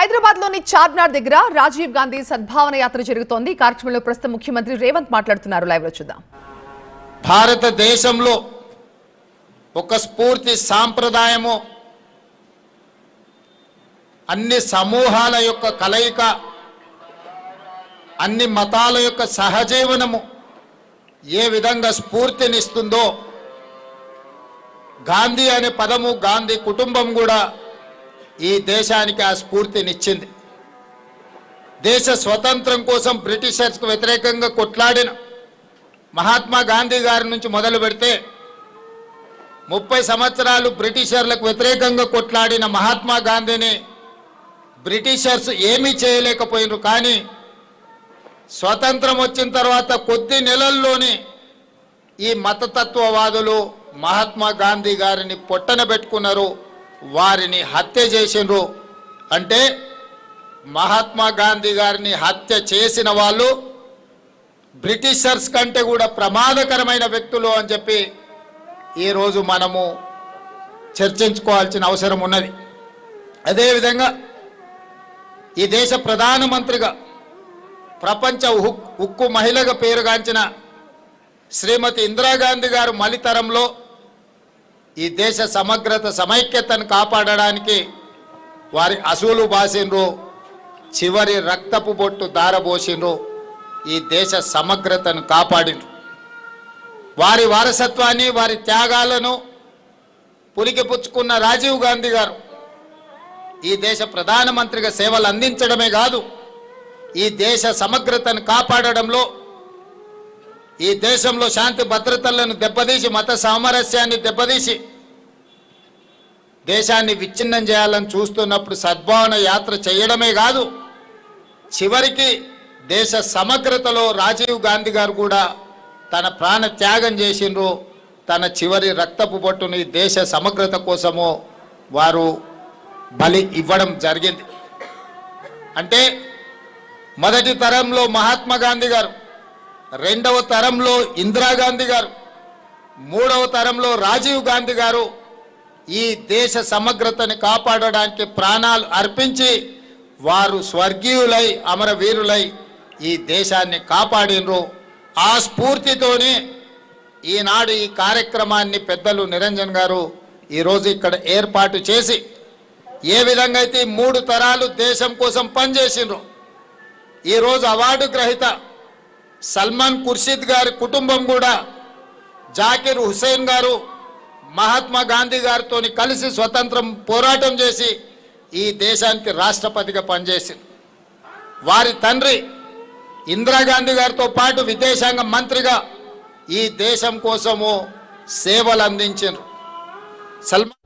హైదరాబాద్లోని చార్మినార్ దగ్గర రాజీవ్ గాంధీ సద్భావన యాత్ర జరుగుతోంది. ఈ కార్యక్రమంలో ప్రస్తుత ముఖ్యమంత్రి రేవంత్ మాట్లాడుతున్నారు. లైవ్లో చూద్దాం. భారతదేశంలో ఒక స్ఫూర్తి సాంప్రదాయము అన్ని సమూహాల యొక్క కలయిక అన్ని మతాల యొక్క సహజీవనము ఏ విధంగా స్ఫూర్తినిస్తుందో గాంధీ అనే పదము గాంధీ కుటుంబం కూడా ఈ దేశానికి ఆ స్ఫూర్తినిచ్చింది దేశ స్వతంత్రం కోసం బ్రిటిషర్స్కు వ్యతిరేకంగా కొట్లాడిన మహాత్మా గాంధీ గారి నుంచి మొదలు పెడితే ముప్పై సంవత్సరాలు బ్రిటిషర్లకు వ్యతిరేకంగా కొట్లాడిన మహాత్మా గాంధీని బ్రిటిషర్స్ ఏమీ చేయలేకపోయినారు. కానీ స్వతంత్రం వచ్చిన తర్వాత కొద్ది నెలల్లోనే ఈ మతతత్వవాదులు మహాత్మా గాంధీ గారిని పొట్టన పెట్టుకున్నారు. వారిని హత్య చేసినారు అంటే మహాత్మా గాంధీ గారిని హత్య చేసిన వాళ్ళు బ్రిటిషర్స్ కంటే కూడా ప్రమాదకరమైన వ్యక్తులు అని చెప్పి ఈరోజు మనము చర్చించుకోవాల్సిన అవసరం ఉన్నది. అదేవిధంగా ఈ దేశ ప్రధానమంత్రిగా ప్రపంచ ఉక్కు మహిళగా పేరుగాంచిన శ్రీమతి ఇందిరాగాంధీ గారు మలితరంలో ఈ దేశ సమగ్రత సమైక్యతను కాపాడడానికి వారి అసూలు బాసిండ్రు చివరి రక్తపు బొట్టు దారబోసిండ్రు ఈ దేశ సమగ్రతను కాపాడిండ్రు. వారి వారసత్వాన్ని వారి త్యాగాలను పులికిపుచ్చుకున్న రాజీవ్ గాంధీ గారు ఈ దేశ ప్రధానమంత్రిగా సేవలు అందించడమే కాదు ఈ దేశ సమగ్రతను కాపాడడంలో ఈ దేశంలో శాంతి భద్రతలను దెబ్బతీసి మత సామరస్యాన్ని దెబ్బతీసి దేశాన్ని విచ్ఛిన్నం చేయాలని చూస్తున్నప్పుడు సద్భావన యాత్ర చేయడమే కాదు చివరికి దేశ సమగ్రతలో రాజీవ్ గాంధీ గారు కూడా తన ప్రాణ త్యాగం చేసిండ్రు. తన చివరి రక్తపు బొట్టుని దేశ సమగ్రత కోసము వారు బలి ఇవ్వడం జరిగింది. అంటే మొదటి తరంలో మహాత్మా గాంధీ గారు రెండవ తరంలో ఇందిరాగాంధీ గారు మూడవ తరంలో రాజీవ్ గాంధీ గారు ఈ దేశ సమగ్రతని కాపాడడానికి ప్రాణాలు అర్పించి వారు స్వర్గీయులై అమరవీరులై ఈ దేశాన్ని కాపాడినరు. ఆ స్ఫూర్తితోనే ఈనాడు ఈ కార్యక్రమాన్ని పెద్దలు నిరంజన్ గారు ఈరోజు ఇక్కడ ఏర్పాటు చేసి ఏ విధంగా అయితే మూడు తరాలు దేశం కోసం పనిచేసిండ్రు ఈరోజు అవార్డు గ్రహీత సల్మాన్ ఖుర్షీద్ గారి కుటుంబం కూడా జాకిర్ హుసేన్ గారు మహాత్మా గాంధీ గారితో కలిసి స్వతంత్రం పోరాటం చేసి ఈ దేశానికి రాష్ట్రపతిగా పనిచేసింది. వారి తండ్రి ఇందిరాగాంధీ గారితో పాటు విదేశాంగ మంత్రిగా ఈ దేశం కోసము సేవలు అందించారు సల్మాన్